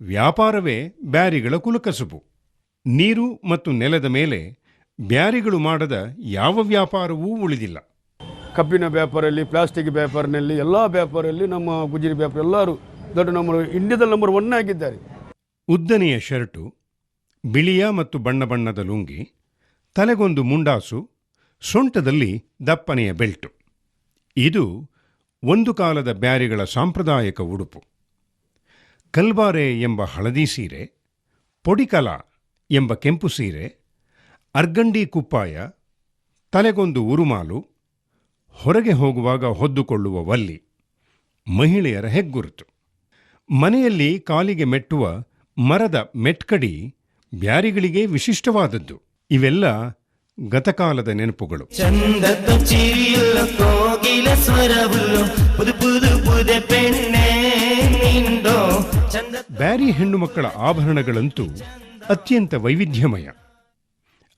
ವ್ಯಾಪಾರವೇ ಬ್ಯಾರಿಗಳ ಕುಲಕಸುಬು. ನೀರು ಮತ್ತು ನೆಲದ ಮೇಲೆ ಬ್ಯಾರಿಗಳು ಮಾಡದ ಯಾವ ವ್ಯಾಪಾರವೂ ಉಳಿದಿಲ್ಲ. ಕಬ್ಬಿನ ವ್ಯಾಪಾರಲ್ಲಿ ಪ್ಲಾಸ್ಟಿಕ್ ವ್ಯಾಪಾರನಲ್ಲಿ ಎಲ್ಲ ವ್ಯಾಪಾರಲ್ಲಿ ನಮ್ಮ ಗುಜರಿ ವ್ಯಾಪಾರ ಎಲ್ಲರೂ ದೊಡ್ಡ ನಮ್ಮ ಇಂಡಿಯಾದಲ್ಲಿ ನಂಬರ್ ಒನ್ ಆಗಿದ್ದಾರೆ. ಉದ್ದನೆಯ ಶರ್ಟು ಬಿಳಿಯ ಮತ್ತು ಬಣ್ಣ ಬಣ್ಣದ ಲುಂಗಿ ತಲೆಗೊಂದು ಮುಂಡಾಸು ಸೊಂಟದಲ್ಲಿ ದಪ್ಪನೆಯ ಬೆಲ್ಟು. ಇದು ಒಂದು ಕಾಲದ ಬ್ಯಾರಿಗಳ ಸಾಂಪ್ರದಾಯಿಕ ಉಡುಪು. ಕಲ್ಬಾರೆ ಎಂಬ ಹಳದಿ ಸೀರೆ, ಪೊಡಿಕಲ ಎಂಬ ಕೆಂಪು ಸೀರೆ, ಅರ್ಗಂಡಿ ಕುಪ್ಪಾಯ, ತಲೆಗೊಂದು ಉರುಮಾಲು, ಹೊರಗೆ ಹೋಗುವಾಗ ಹೊದ್ದುಕೊಳ್ಳುವ ವಲ್ಲಿ, ಮಹಿಳೆಯರ ಹೆಗ್ಗುರುತು. ಮನೆಯಲ್ಲಿ ಕಾಲಿಗೆ ಮೆಟ್ಟುವ ಮರದ ಮೆಟ್ಕಡಿ ಬ್ಯಾರಿಗಳಿಗೆ ವಿಶಿಷ್ಟವಾದದ್ದು. ಇವೆಲ್ಲ ಗತಕಾಲದ ನೆನಪುಗಳು. ಚಂದ ಸ್ವರವು ಪುದು ಪುದು ಪುದೆ ಪೆಣ್ ಬ್ಯಾರಿ ಹೆಣ್ಣು ಮಕ್ಕಳ ಆಭರಣಗಳಂತೂ ಅತ್ಯಂತ ವೈವಿಧ್ಯಮಯ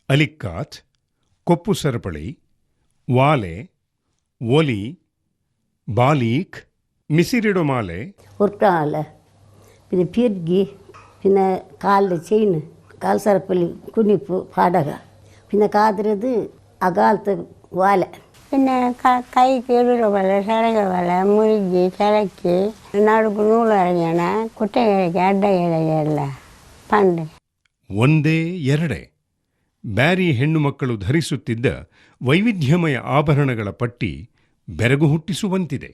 ಅಲಿಕ್ಕಾತ್ ಕೊಪ್ಪು ಸರಪಳಿ ವಾಲೆ ಒಲಿ ಬಾಲೀಕ್ ಮಿಸಿರಿಡೊಮಾಲೆ ഉരുട്ടാള് പിന്നെ പിർഗി പിന്നെ കാലിൽ ചെയിൻ കാൽ സരപ്പല്ലി കുനിപ്പ് പടക പിന്നെ കാതിരത് അകാലത്ത് വാല പിന്നെ കൈക്ക് എഴുതുപോലെ சிறகு வலை முறுக்கி சிறக்கி ನಡುಕು ನೂಲು ಅರಗ್ಯಾಣ ಕುಟ್ಟೆಗಳಿಗೆ ಅಡ್ಡಗೆಲ್ಲ ಪಂಡೆ ಒಂದೇ ಎರಡೇ ಬ್ಯಾರಿ ಹೆಣ್ಣು ಮಕ್ಕಳು ಧರಿಸುತ್ತಿದ್ದ ವೈವಿಧ್ಯಮಯ ಆಭರಣಗಳ ಪಟ್ಟಿ ಬೆರಗು ಹುಟ್ಟಿಸುವಂತಿದೆ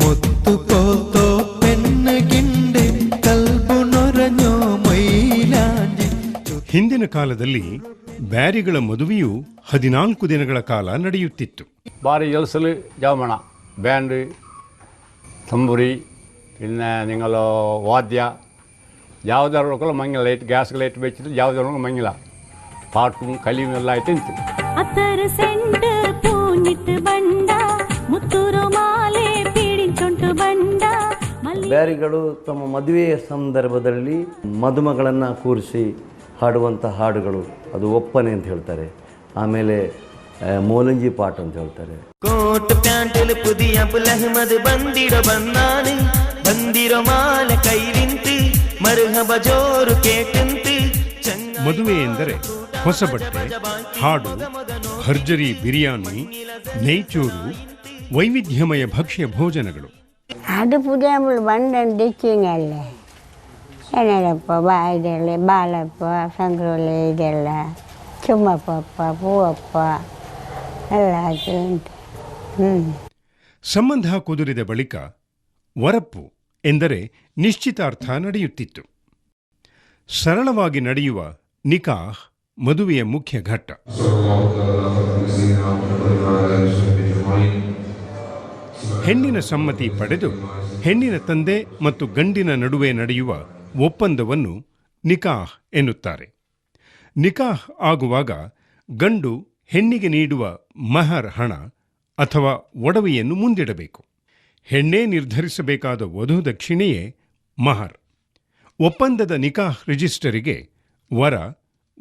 ಮುತ್ತು ಪೋತೋ ಪೆನ್ನಗಿನ ಹಿಂದಿನ ಕಾಲದಲ್ಲಿ ಬ್ಯಾರಿಗಳ ಮದುವೆಯು ಹದಿನಾಲ್ಕು ದಿನಗಳ ಕಾಲ ನಡೆಯುತ್ತಿತ್ತು ഭാരി ജൽസൽ ജവമണ ബാൻഡ് ತಂಬುರಿ പിന്നെ നിങ്ങൾ ವಾದ್ಯ ಯಾವುದರೊಳಗೆ ಮಂಗಿಲ್ಲ ಲೈಟ್ ಗ್ಯಾಸ್ ಲೈಟ್ ಬೆಚ್ಚಿದ್ರೆ ಯಾವುದರೊಳಗೆ ಮಂಗಿಲ್ಲ ಪಾಟು ಕಲಿಯು ಎಲ್ಲ ಆಯ್ತು ನಿಂತು ಅತ್ತರ ಸೆಂಟ್ ಪೂಂಜಿಟ್ಟು ಬಂಡ ಮುತ್ತೂರು ಮಾಲೆ ಪೀಡಿಂಚೊಂಟು ಬಂಡ ಮಲ್ಲಿ ಬ್ಯಾರಿಗಳು ತಮ್ಮ ಮದುವೆಯ ಸಂದರ್ಭದಲ್ಲಿ ಮದುಮಗಳನ್ನು ಕೂರಿಸಿ ಹಾಡುವಂಥ ಹಾಡುಗಳು ಅದು ಒಪ್ಪನೆ ಅಂತ ಹೇಳ್ತಾರೆ. ಆಮೇಲೆ ಮೋಲಂಜಿ ಪಾಟ್ ಅಂತ ಹೇಳ್ತಾರೆ. ಕೋಟ್ ಪ್ಯಾಂಟಲ್ ಪುದಿಯ ಪುಲಹಮದ್ ಬಂದಿಡೋ ಬಂದಾನೆ ಬಂದಿರೋ ಮಾಲ ಕೈರಿಂತಿ ಮರುಹಬ ಜೋರು ಕೇಟಂತಿ. ಮದುವೆ ಎಂದರೆ ಹೊಸ ಬಟ್ಟೆ ಹಾಡು ಭರ್ಜರಿ ಬಿರಿಯಾನಿ ನೈಚೂರು ವೈವಿಧ್ಯಮಯ ಭಕ್ಷ್ಯ ಭೋಜನಗಳು. ಅದು ಪುದಿಯ ಬಂದಂತೆ ಏನಪ್ಪ ಬಾ ಇದೆಲ್ಲ ಬಾಲಪ್ಪ ಸಂಕ್ರೋಲೆ ಇದೆಲ್ಲ ಚುಮ್ಮಪ್ಪಪ್ಪ ಪೂವಪ್ಪ ಎಲ್ಲ ಹ್ಞೂ ಸಂಬಂಧ ಕುದುರಿದ ಬಳಿಕ ವರಪ್ಪು ಎಂದರೆ ನಿಶ್ಚಿತಾರ್ಥ ನಡೆಯುತ್ತಿತ್ತು. ಸರಳವಾಗಿ ನಡೆಯುವ ನಿಕಾಹ್ ಮದುವೆಯ ಮುಖ್ಯ ಘಟ್ಟ. ಹೆಣ್ಣಿನ ಸಮ್ಮತಿ ಪಡೆದು ಹೆಣ್ಣಿನ ತಂದೆ ಮತ್ತು ಗಂಡಿನ ನಡುವೆ ನಡೆಯುವ ಒಪ್ಪಂದವನ್ನು ನಿಕಾಹ್ ಎನ್ನುತ್ತಾರೆ. ನಿಕಾಹ್ ಆಗುವಾಗ ಗಂಡು ಹೆಣ್ಣಿಗೆ ನೀಡುವ ಮಹರ್ ಹಣ ಅಥವಾ ಒಡವೆಯನ್ನು ಮುಂದಿಡಬೇಕು. ಹೆಣ್ಣೇ ನಿರ್ಧರಿಸಬೇಕಾದ ವಧು ದಕ್ಷಿಣೆಯೇ ಮಹರ್. ಒಪ್ಪಂದದ ನಿಕಾಹ್ ರಿಜಿಸ್ಟರಿಗೆ ವರ,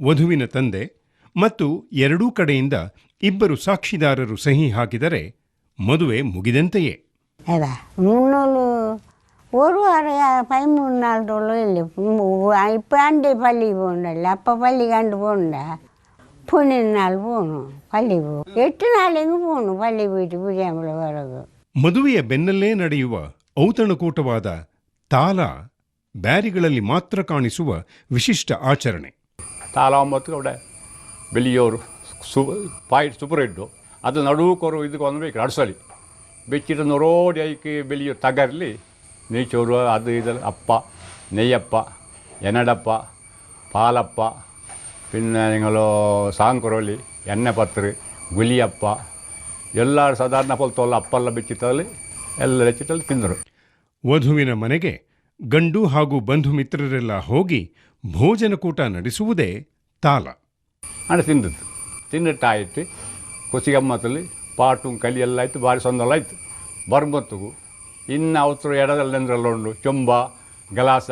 ವಧುವಿನ ತಂದೆ ಮತ್ತು ಎರಡೂ ಕಡೆಯಿಂದ ಇಬ್ಬರು ಸಾಕ್ಷಿದಾರರು ಸಹಿ ಹಾಕಿದರೆ ಮದುವೆ ಮುಗಿದಂತೆಯೇ. ஒரு வாரம் பதிமூணு நாள் தோளும் இல்லை இப்போ ஆண்டு பள்ளிக்கு போகணும்ல அப்போ பள்ளி கண்டு போகணும்ல பன்னெண்டு நாள் போகணும் பள்ளி போகணும் எட்டு நாள் எங்கே போகணும் பள்ளி போயிட்டு புரியாமல் பிறகு ಮದುವೆಯ ಬೆನ್ನಲ್ಲೇ ನಡೆಯುವ ಔತಣಕೂಟವಾದ ತಾಲ ಬ್ಯಾರಿಗಳಲ್ಲಿ ಮಾತ್ರ ಕಾಣಿಸುವ ವಿಶಿಷ್ಟ ಆಚರಣೆ ತಾಲ ಒಂಬತ್ತು ಅವಡೆ ಬೆಳಿಯೋರು ಸು ಸೂಪರ್ ಸೂಪರೆಡ್ಡು ಅದು ನಡುವುಕೊರು ಇದಕ್ಕೆ ಒಂದು ಬೇಕು ಅಡ್ಸಲಿ ಬೆಚ್ಚಿಟ್ಟು ನೋರೋಡಿ ಐಕೆ ಬೆಳಿಯೋ ತಗರ್ಲಿ ನೀಚೂರು ಅದು ಇದು ಅಪ್ಪ ನೆಯ್ಯಪ್ಪ ಎನಡಪ್ಪ ಪಾಲಪ್ಪ ಪಿನ್ನೆ ನಿಂಗಳು சாங்குரோலி ಎಣ್ಣೆ ಪತ್ರಿ ಗುಲಿಯಪ್ಪ ಎಲ್ಲರೂ ಸಾಧಾರಣ ಫಲ ಅಪ್ಪಲ್ಲ ಬೆಚ್ಚಿತ್ತಲ್ಲಿ ಎಲ್ಲ ಬೆಚ್ಚಿತ್ತಲ್ಲಿ ತಿಂದರು. ವಧುವಿನ ಮನೆಗೆ ಗಂಡು ಹಾಗೂ ಬಂಧು ಮಿತ್ರರೆಲ್ಲ ಹೋಗಿ ಭೋಜನಕೂಟ ನಡೆಸುವುದೇ ತಾಲ. ಅಣ್ಣ ತಿಂದದ್ದು. ತಿನ್ನಟ್ಟಾಯಿತು ಕುಸಿಗಮ್ಮತಲ್ಲಿ ಪಾಟು ಕಲಿ ಎಲ್ಲ ಆಯಿತು ಭಾರಿ ಸಂದೋಳ ಆಯಿತು. ಬರ್ಮತ್ತಿಗೂ. ಇನ್ನು ಅವತ್ರು ಎಡದಲ್ಲಿ ಎಂದ್ರೆಲ್ಲ ಉಂಡು ಚೊಂಬ ಗಲಾಸ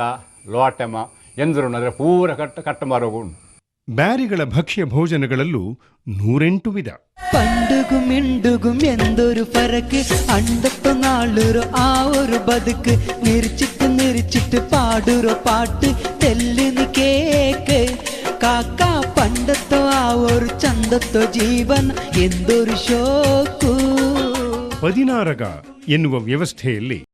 ಲೋಟಮ ಎಂದ್ರು ಅಂದರೆ ಪೂರ ಕಟ್ಟ ಕಟ್ಟ ಮಾರೋಗು ಉಂಡು ಬ್ಯಾರಿಗಳ ಭಕ್ಷ್ಯ ಭೋಜನಗಳಲ್ಲೂ ನೂರೆಂಟು ವಿಧ പണ്ടുകും മിണ്ടുകും എന്തൊരു പരക്ക് അണ്ടത്തെ നാളൊരു ആ ഒരു ബതുക്ക് നിരിച്ചിട്ട് നിര ചിരിച്ചിട്ട് പാടുറോ പാട്ട് തെല്ലിന് കേക്ക് കാക്ക പണ്ടത്തോ ആ ഒരു ചന്തത്തോ ജീവൻ എന്തൊരു ಶೋಕು ಪದಿನಾರಗ ಎನ್ನುವ ವ್ಯವಸ್ಥೆಯಲ್ಲಿ